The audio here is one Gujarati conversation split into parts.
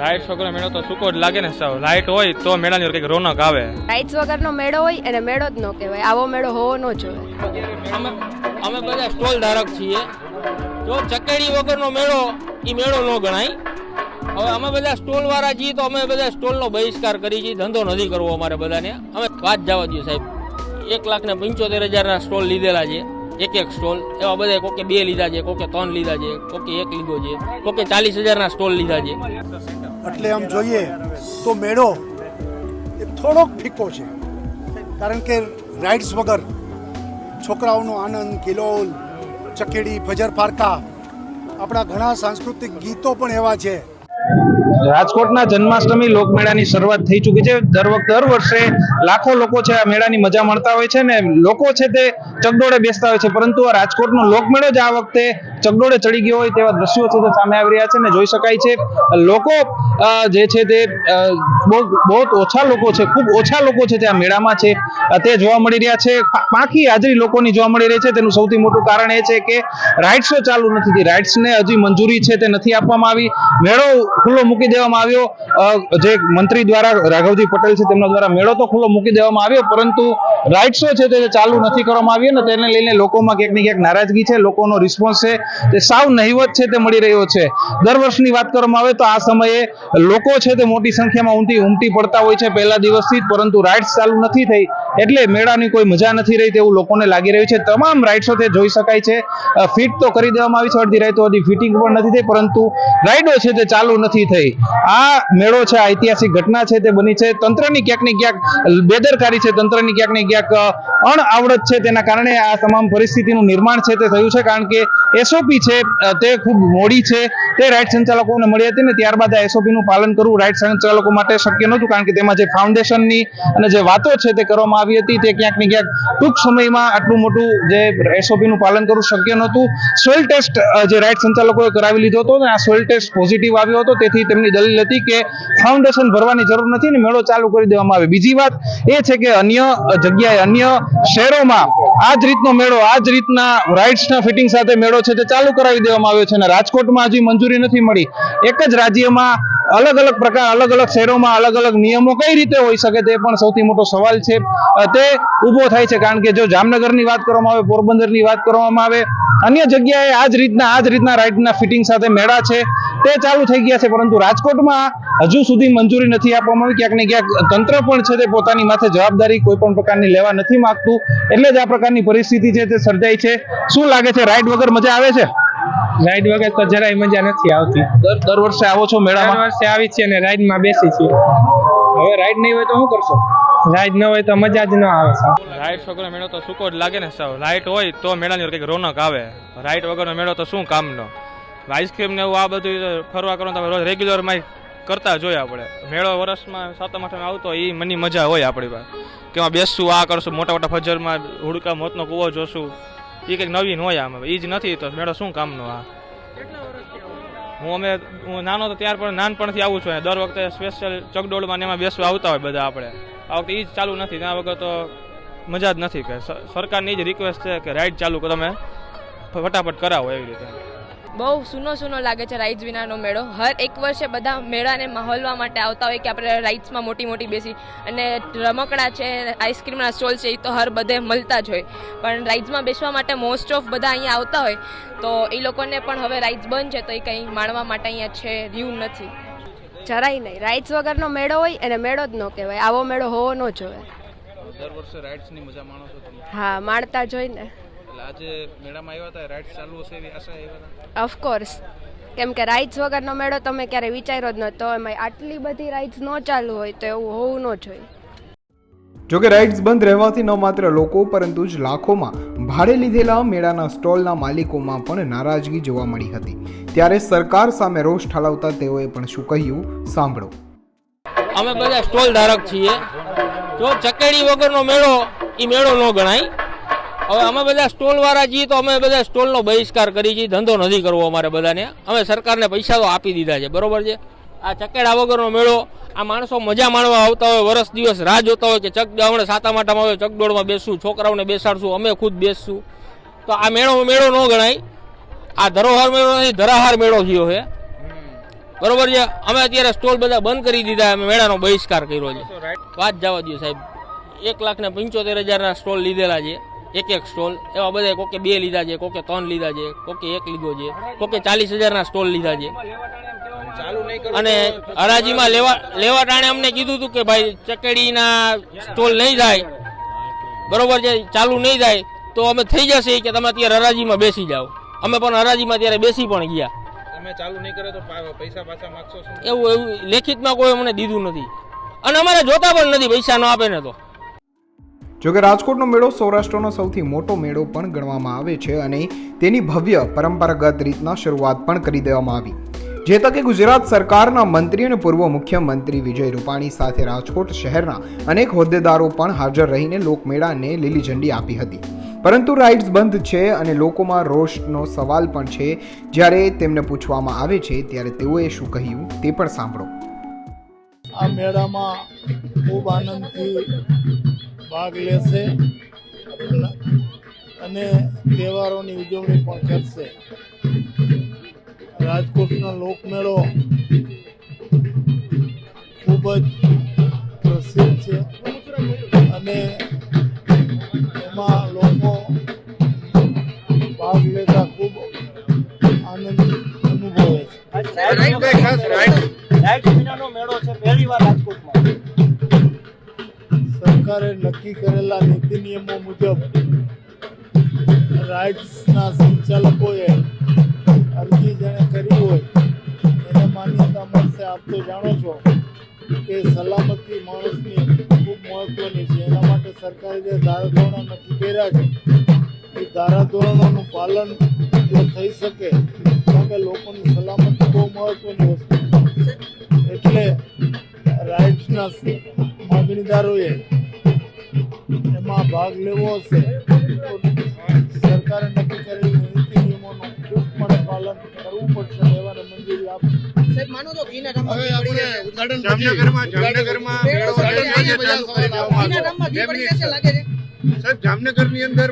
લાઇટ વગર મેળો તો સૂકો જ લાગે ને સાવ. લાઇટ હોય તો મેળાની કંઈક રોનક આવે. રાઇટ્સ વગરનો મેળો હોય એને મેળો જ ન કહેવાય. આવો મેળો હોવો ન જોઈએ. અમે અમે બધા સ્ટોલ ધારક છીએ. જો ચકેડી વગરનો મેળો એ મેળો ન ગણાય. હવે અમે બધા સ્ટોલ વાળા છીએ તો અમે બધા સ્ટોલનો બહિષ્કાર કરી છીએ. ધંધો નથી કરવો અમારે બધાને. અમે વાત જવા દઈએ સાહેબ. એક લાખ ને પંચોતેર હજારના સ્ટોલ લીધેલા છે. એક એક સ્ટોલ. એવા બધા કોકે બે લીધા છે, કોકે ત્રણ લીધા છે, કોકે એક લીધો છે, કોકે ચાલીસ હજારના સ્ટોલ લીધા છે. એટલે આમ જોઈએ તો મેળો એ થોડોક ફીકો છે. કારણ કે રાઇડ્સ વગર છોકરાઓનો આનંદ, કિલોલ, ચકેડી, ફજર ફારકા, આપણા ઘણા સાંસ્કૃતિક ગીતો પણ એવા છે. રાજકોટના જન્માષ્ટમી લોકમેળાની શરૂઆત થઈ ચૂકી છે. દર વખત દર વર્ષે લાખો લોકો છે આ મેળાની મજા માણતા હોય છે ને લોકો છે તે ચગડોળે બેસતા હોય છે. પરંતુ આ રાજકોટનો લોકમેળો જ આ વખતે ચગડોળે ચડી ગયો હોય તેવા દ્રશ્યો છે તે સામે આવી રહ્યા છે ને જોઈ શકાય છે. લોકો જે છે તે બહુ બહુ ઓછા લોકો છે, ખૂબ ઓછા લોકો છે તે આ મેળામાં છે. તે જોવા મળી રહ્યા છે. પાકી હાજરી લોકોની જોવા મળી રહી છે. તેનું સૌથી મોટું કારણ એ છે કે રાઇડ્સો ચાલુ નથી રાઇડ્સને હજી મંજૂરી છે તે નથી આપવામાં આવી. મેળો ખુલ્લો મૂકી દેવામાં આવ્યો. જે મંત્રી દ્વારા રાઘવજી પટેલ છે તેમના દ્વારા મેળો તો ખુલ્લો મૂકી દેવામાં આવ્યો, પરંતુ રાઇડ્સો છે તે ચાલુ નથી કરવામાં આવી અને તેને લઈને લોકોમાં ક્યાંક ને ક્યાંક નારાજગી છે, લોકોનો રિસ્પોન્સ છે, તે સાવ નહિવત છે તે મળી રહ્યો છે. દર વર્ષની વાત કરવામાં આવે તો આ સમયે લોકો છે તે મોટી સંખ્યામાં ઊંટી ઉમટી પડતા હોય છે, પહેલા દિવસથી જ, પરંતુ રાઇડ્સ ચાલુ નથી થઈ. એટલે મેળાની કોઈ મજા નથી રહી તેવું લોકોને લાગી રહ્યું છે. તમામ રાઇડ્સો તે જોઈ શકાય છે. ફિટ તો કરી દેવામાં આવી છે અડધી રાઈતો હજી ફિટિંગ પણ નથી થઈ, પરંતુ રાઇડો છે તે ચાલુ નથી થઈ. આ મેળો છે, આ ઐતિહાસિક ઘટના છે, તે બની છે. તંત્રની ક્યાંક ક્યાંક, બેદરકારી છે, તંત્રની ક્યાંક ને ક્યાંક અણઆવડત છે, તેના કારણે આ તમામ પરિસ્થિતિનું નિર્માણ છે તે થયું છે, કારણ કે એસઓપી છે તે ખૂબ મોડી છે. તે રાઇટ સંચાલકોને મળી હતી ને ત્યારબાદ આ એસઓપી નું પાલન કરવું રાઇટ સંચાલકો માટે શક્ય નહોતું કારણ કે તેમાં જે ફાઉન્ડેશનની અને જે વાતો છે તે કરવામાં આવી હતી તે ક્યાંક ને ક્યાંક ટૂંક સમયમાં આટલું મોટું જે એસઓપીનું પાલન કરવું શક્ય નહોતું. સોઇલ ટેસ્ટ જે રાઇટ સંચાલકોએ કરાવી લીધો હતો ને આ સોઇલ ટેસ્ટ પોઝિટિવ આવ્યો હતો. તેથી તેમની દલીલ હતી કે ફાઉન્ડેશન ભરવાની જરૂર નથી ને મેળો ચાલુ કરી દેવામાં આવે. બીજી વાત એ છે કે અન્ય જગ્યાએ અન્ય શહેરોમાં આ જ રીતનો મેળો, આ જ રીતના રાઇડ્સના ફિટિંગ સાથે મેળો છે તે ચાલુ કરાવી દેવામાં આવ્યો છે અને રાજકોટમાં હજી મંજૂરી નથી મળી. એક જ રાજ્યમાં અલગ અલગ પ્રકાર, અલગ અલગ શહેરોમાં અલગ અલગ નિયમો કઈ રીતે હોઈ શકે તે પણ સૌથી મોટો સવાલ છે. તે ઊભો થાય છે કારણ કે જો જામનગરની વાત કરવામાં આવે, પોરબંદરની વાત કરવામાં આવે, અન્ય જગ્યાએ આ જ રીતના આ જ રીતના રાઇડના ફિટિંગ સાથે મેળા છે. તે ચાલુ થઈ ગયા છે, પરંતુ રાજકોટમાં હજુ સુધી મંજૂરી નથી આપવામાં આવી. ક્યાંક ને ક્યાંક તંત્ર પણ છે તે પોતાની માથે જવાબદારી કોઈ પણ પ્રકારની લેવા નથી માંગતું. એટલે જ આ પ્રકારની પરિસ્થિતિ છે તે સર્જાઈ છે. શું લાગે છે રાઇડ વગર મજા આવે છે? રાઈડ વગર તો જરાય મજા નથી આવતી. દર દર વર્ષે આવો છો દર વર્ષે આવી છીએ અને રાઈડમાં બેસી છીએ. હવે રાઈડ નહીં હોય તો શું કરશો? રાઈડ ન હોય તો મજા જ ન આવે લાઇટ વગર મેળો તો સૂકો જ લાગે ને સાવ લાઇટ હોય તો મેળાની કંઈક રોનક આવે. લાઇટ વગરનો મેળો તો શું કામનો? આઈસ્ક્રીમ ને એવું આ બધું ફરવા કરો તમે રોજ રેગ્યુલરમાં કરતા જોઈએ આપણે. મેળો વર્ષમાં સાતમ આઠમ આવતો એ મની મજા હોય આપણી પાસે. કે એમાં બેસશું આ કરશું મોટા મોટા ફજરમાં હુડકા મોતનો કૂવો જોશું. એ કંઈક નવીન હોય આમ એ જ નથી તો મેળો શું કામનો આ? હું અમે, હું નાનો તો ત્યાર પણ નાનપણથી આવું છું. દર વખતે સ્પેશિયલ ચકડોળમાં એમાં બેસવા આવતા હોય બધા આપણે. આ વખતે એ જ ચાલુ નથી. ત્યાં વગર તો મજા જ નથી કે. સરકારની જ રિક્વેસ્ટ છે કે રાઈડ ચાલુ તમે. ફટાફટ કરાવો એવી રીતે. બહુ સૂનો સૂનો લાગે છે રાઇડ્સ વિનાનો મેળો. હર એક વર્ષે બધા મેળાને માહોલવા માટે આવતા હોય કે આપણે રાઇડ્સમાં મોટી મોટી બેસી. અને રમકડા છે આઈસ્ક્રીમના સ્ટોલ છે એ તો હર બધે મળતા જ હોય. પણ રાઇડ્સમાં બેસવા માટે મોસ્ટ ઓફ બધા અહીંયા આવતા હોય. તો એ લોકોને પણ હવે રાઇડ્સ બંધ છે તો એ કંઈ માણવા માટે અહીંયા છે રહ્યું નથી. જરાય નહીં. રાઇડ્સ વગરનો મેળો હોય એને મેળો જ ન કહેવાય. આવો મેળો હોવો ન જોઈએ. દર વર્ષે રાઇડ્સની મજા માણો છો હા માણતા જોઈ ને. એટલે આજે મેળામાં આવ્યા હતા રાઇડ્સ ચાલુ હશે એવી આશા આવ્યા હતા? ઓફકોર્સ કેમ કે રાઇડ્સ વગરનો મેળો તમે ક્યારે વિચાર્યો જ નહોતો એમાં આટલી બધી રાઇડ્સ ન ચાલુ હોય તો એવું હોવું ન જોઈએ. જોકે રાઇડ્સ બંધ રહેવાથી ન માત્ર લોકો પરંતુ જ લાખોમાં ભાડે લીધેલા મેળાના સ્ટોલના માલિકોમાં પણ નારાજગી જોવા મળી હતી. ત્યારે સરકાર સામે રોષ ઠાલવતા તેઓએ પણ શું કહ્યું? સાંભળો. અમે બધા સ્ટોલ ધારક છીએ. જો ચકેડી વગરનો મેળો એ મેળો ન ગણાય. હવે અમે બધા સ્ટોલ વાળા છીએ તો અમે બધા સ્ટોલનો બહિષ્કાર કરી છીએ. ધંધો નથી કરવો અમારે બધાને. અમે સરકારને પૈસા તો આપી દીધા છે બરોબર છે? આ ચકેડા વગરનો મેળો આ માણસો મજા માણવા આવતા હોય વરસ દિવસ રાહ જોતા હોય કે ચક હમણાં સાતા માટામાં આવે ચકડોળમાં બેસું છોકરાઓને બેસાડશું અમે ખુદ બેસશું. તો આ મેળો મેળો ન ગણાય. આ ધરોહર મેળો નથી ધરાહાર મેળો થયો છે. બરોબર છે? અમે અત્યારે સ્ટોલ બધા બંધ કરી દીધા અમે મેળાનો બહિષ્કાર કર્યો છે. વાત જવા દો સાહેબ. એક લાખ ને પંચોતેર હજારના સ્ટોલ લીધેલા છે. એક એક સ્ટોલ. એવા બધા કોકે બે લીધા છે કોકે ત્રણ લીધા છે કોકે એક લીધો છે કોકે ચાલીસ હજારના સ્ટોલ લીધા છે. અને હરાજીમાં લેવા લેવા ટાણે અમને કીધું હતું કે ભાઈ ચકેડીના સ્ટોલ નહીં થાય બરોબર છે ચાલુ નહીં થાય તો અમે થઈ જશે કે તમે અત્યારે હરાજીમાં બેસી જાઓ. અમે પણ હરાજીમાં ત્યારે બેસી પણ ગયા. તમે ચાલુ નહીં કરે તો પૈસા પાછા માગશો એવું એવું લેખિતમાં કોઈ અમને દીધું નથી. અને અમારે જોતા પણ નથી પૈસા ન આપે ને તો. જોકે રાજકોટનો મેળો સૌરાષ્ટ્રનો સૌથી મોટો મેળો પણ ગણવામાં આવે છે અને તેની ભવ્ય પરંપરાગત રીતના શરૂઆત પણ કરી દેવામાં આવી. જે તકે ગુજરાત સરકારના મંત્રી અને પૂર્વ મુખ્યમંત્રી વિજય રૂપાણી સાથે રાજકોટ શહેરના અનેક હોદ્દેદારો પણ હાજર રહીને લોકમેળાને લીલી ઝંડી આપી હતી. પરંતુ રાઇડ્સ બંધ છે અને લોકોમાં રોષનો સવાલ પણ છે. જ્યારે તેમને પૂછવામાં આવે છે, ત્યારે તેઓએ શું કહ્યું તે પણ સાંભળો. આ મેળામાં ખૂબ આનંદથી ભાગ લેશે અને- તહેવારોની ઉજવણી પણ કરશે. રાજકોટનો લોકમેળો ખૂબ જ પ્રસિદ્ધ છે. અને નિયમો મુજબ રાઇડ્સના સંચાલકોએ અરજી જેણે કરી હોય, એને માન્યતા મળશે. આપ તો જાણો છો કે સલામતી માણસની ખૂબ મહત્વની છે. એના માટે સરકારે જે ધારાધોરણો નક્કી કર્યા છે, એ ધારાધોરણોનું પાલન જો થઈ શકે, કારણ કે લોકોની સલામતી બહુ મહત્વની વસ્તુ એટલે રાઇટ્સના માગણીદારોએ એમાં ભાગ લેવો હશે તો સરકારે નક્કી કરેલી નીતિ નિયમોનું ચુસ્તપણે પાલન કરવું પડશે અને મંજૂરી જામનગરની અંદર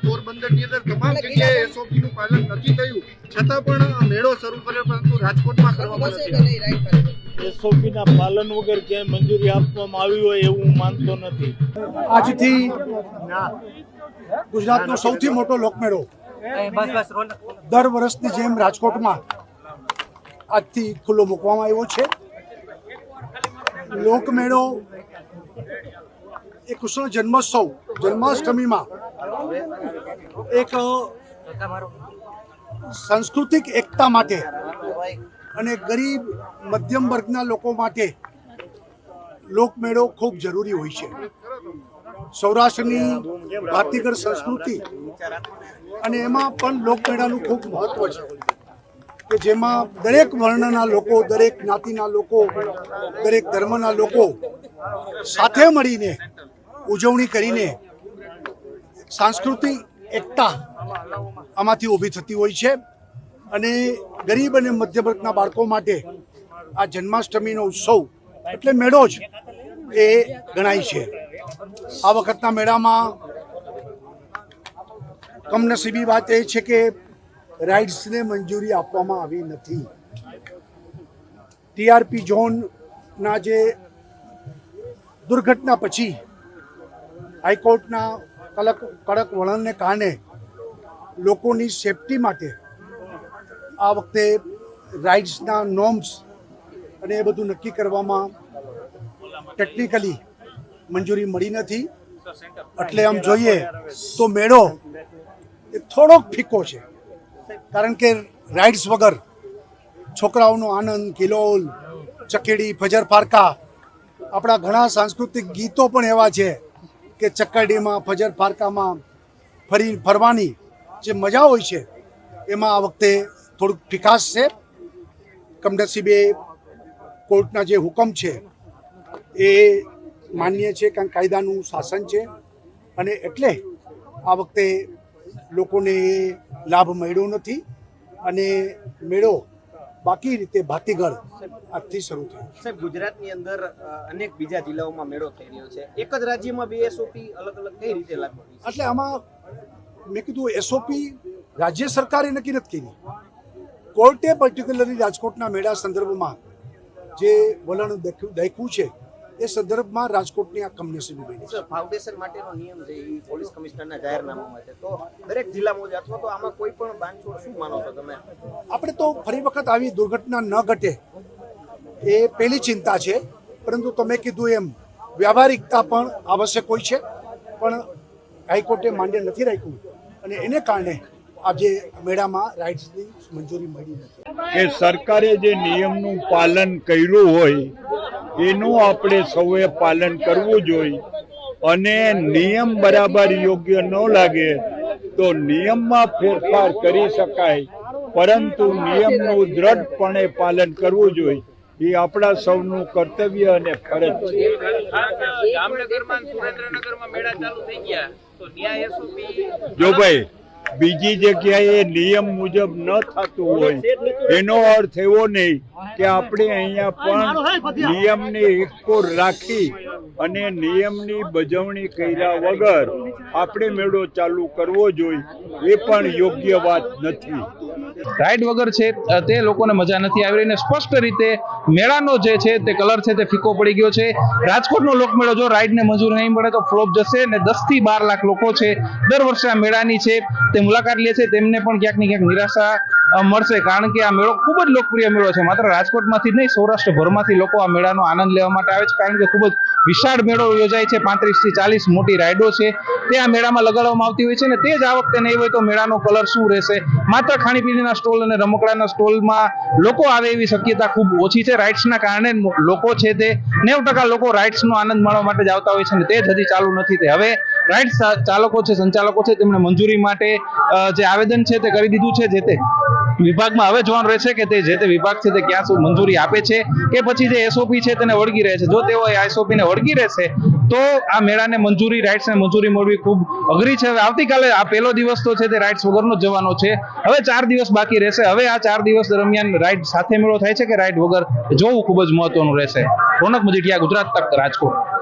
પોરબંદરની અંદર તમામ જગ્યાએ એસઓપી નું પાલન નથી થયું. છતાં પણ મેળો શરૂ કર્યો પરંતુ રાજકોટમાં કરવામાં નથી. એસઓપીના પાલન વગર ક્યાંય મંજૂરી આપવામાં આવી હોય એવું હું માનતો નથી. આજથી ગુજરાતનો સૌથી મોટો લોકમેળો દર વર્ષની જેમ રાજકોટમાં આજથી ખુલ્લો મૂકવામાં આવ્યો છે. લોકમેળો એ કૃષ્ણ જન્મોત્સવ જન્માષ્ટમીમાં એક સાંસ્કૃતિક એકતા માટે અને ગરીબ મધ્યમ વર્ગના લોકો માટે લોકમેળો ખૂબ જરૂરી હોય છે. સૌરાષ્ટ્રની ભાતીગળ સંસ્કૃતિ અને એમાં પણ લોકમેળાનું ખૂબ મહત્વ છે કે જેમાં દરેક વર્ણના લોકો, દરેક જ્ઞાતિના લોકો, દરેક ધર્મના લોકો સાથે મળીને ઉજવણી કરીને સાંસ્કૃતિક એકતા આમાંથી ઊભી થતી હોય છે. અને ગરીબ અને મધ્યવર્ગના બાળકો માટે આ જન્માષ્ટમીનો ઉત્સવ એટલે મેળો જ એ ગણાય છે. આ વખતના મેળામાં કમનસીબી વાત એ છે કે રાઇડ્સને મંજૂરી આપવામાં આવી નથી. ટીઆરપી ઝોનના જે દુર્ઘટના પછી હાઈકોર્ટના કડક કડક વલણને કારણે લોકોની સેફટી માટે આ વખતે રાઇડ્સના નોર્મ્સ અને એ બધું નક્કી કરવામાં ટેકનિકલી મંજૂરી મળી નથી. એટલે આમ જોઈએ તો મેળો એ થોડોક ફીકો છે. કારણ કે રાઇડ્સ વગર છોકરાઓનો આનંદ, કિલોલ, ચકેડી, ફજર ફારકા, આપણા ઘણા સાંસ્કૃતિક ગીતો પણ એવા છે કે ચકરડીમાં, ફજર ફારકામાં ફરી ફરવાની જે મજા હોય છે, એમાં આ વખતે થોડુંક ફિકાસ છે. કમનસીબે કોર્ટના જે હુકમ છે એ માન્ય છે કારણ કાયદાનું શાસન છે. અને એટલે આ વખતે લોકોને લાભ મળ્યો નથી અને મેળો બાકી રીતે ભાતીગળ આજથી શરૂ થયો. સાહેબ ગુજરાતની અંદર અનેક બીજા જિલ્લાઓમાં મેળો થઈ રહ્યો છે. એક જ રાજ્યમાં બે એસઓપી અલગ અલગ કઈ રીતે લાગુ એટલે આમાં મેં કીધું એસઓપી રાજ્ય સરકારે નક્કી નથી કરી. કોર્ટે પર્ટિક્યુલરલી રાજકોટના મેળા સંદર્ભમાં જે વલણ દેખ્યું છે એ સંદર્ભમાં રાજકોટની આ કમનસીબી બની છે. ફાઉન્ડેશન માટેનો નિયમ છે એ પોલીસ કમિશનરના જાહેરનામામાં છે તો દરેક જિલ્લામાં છે અથવા તો આમાં કોઈ પણ બાંધછોડ શું માનો છો તમે? આપણે તો ફરી વખત આવી દુર્ઘટના ન ઘટે એ પહેલી ચિંતા છે. પરંતુ તમે કીધું એમ વ્યવહારિકતા પણ આવશ્યક હોય છે પણ હાઈકોર્ટે માન્ય નથી રાખ્યું. અને એને કારણે આજે મેળામાં રાઇટ્સની મંજૂરી મળી નથી. કે સરકારે જે નિયમનું પાલન કર્યું હોય એનું આપણે સૌએ પાલન કરવું જોઈએ. અને નિયમ બરાબર યોગ્ય ન લાગે તો નિયમમાં ફેરફાર કરી શકાય. પરંતુ નિયમનું દ્રઢપણે પાલન કરવું જોઈએ એ આપણા સૌનું કર્તવ્ય અને ફરજ છે. જામનગરમાં સુરેન્દ્રનગરમાં મેળા ચાલુ થઈ ગયા તો ન્યાય એસઓપી જો ભાઈ બીજી જગ્યાએ નિયમ મુજબ ન થતું હોય એનો અર્થ એવો નહીં કે આપણે અહીંયા પણ નિયમને એકો રાખી અને નિયમની બજવણી કર્યા વગર આપણે મેળો ચાલુ કરવો જોઈએ એ પણ યોગ્ય વાત નથી. રાઈડ વગર છે તે લોકોને મજા નથી આવી રહી ને સ્પષ્ટ રીતે મેળાનો જે છે, તે કલર છે, તે ફીકો પડી ગયો છે. રાજકોટનો લોકમેળો જો રાઈડને મંજૂર નહીં મળે તો ફ્લોપ જશે અને દસથી બાર લાખ લોકો છે, દર વર્ષે આ મેળાની છે, તે મુલાકાત લે છે, તેમને પણ ક્યાંક ને ક્યાંક નિરાશા મળશે. કારણ કે આ મેળો ખૂબ જ લોકપ્રિય મેળો છે. માત્ર રાજકોટમાંથી જ નહીં, સૌરાષ્ટ્રભરમાંથી લોકો આ મેળાનો આનંદ લેવા માટે આવે છે. કારણ કે ખૂબ જ વિશાળ મેળો યોજાય છે. પાંત્રીસથી ચાલીસ મોટી રાઈડો છે. તે આ મેળામાં લગાડવામાં આવતી હોય છે ને તે જ આ વખતે નહીં હોય તો મેળાનો કલર શું રહેશે? માત્ર ખાણીપીણીના સ્ટોલ અને રમકડાના સ્ટોલમાં લોકો આવે એવી શક્યતા ખૂબ ઓછી છે. રાઇડ્સના કારણે લોકો છે તે નેવું ટકા લોકો રાઇડ્સનો આનંદ માણવા માટે જ આવતા હોય છે ને તે જ હજી ચાલુ નથી તે હવે રાઇડ્સ ચાલકો છે, સંચાલકો છે, તેમણે મંજૂરી માટે જે આવેદન છે તે કરી દીધું છે જે તે વિભાગમાં હવે જોવાનું રહેશે કે તે જે તે વિભાગ છે તે ક્યાં સુધી મંજૂરી આપે છે કે પછી જે એસઓપી છે તેને વળગી રહે છે. જો તેઓ એસઓપી ને વળગી રહેશે, તો આ મેળાને મંજૂરી રાઇટ્સને મંજૂરી મળવી ખૂબ અઘરી છે. હવે આવતીકાલે આ પહેલો દિવસ તો છે તે રાઇટ્સ વગરનો જવાનો છે. હવે ચાર દિવસ બાકી રહેશે. હવે આ ચાર દિવસ દરમિયાન રાઇડ સાથે મેળો થાય છે કે રાઇડ વગર જોવું ખૂબ જ મહત્વનું રહેશે. રોનક મજીઠિયા, ગુજરાત તક, રાજકોટ.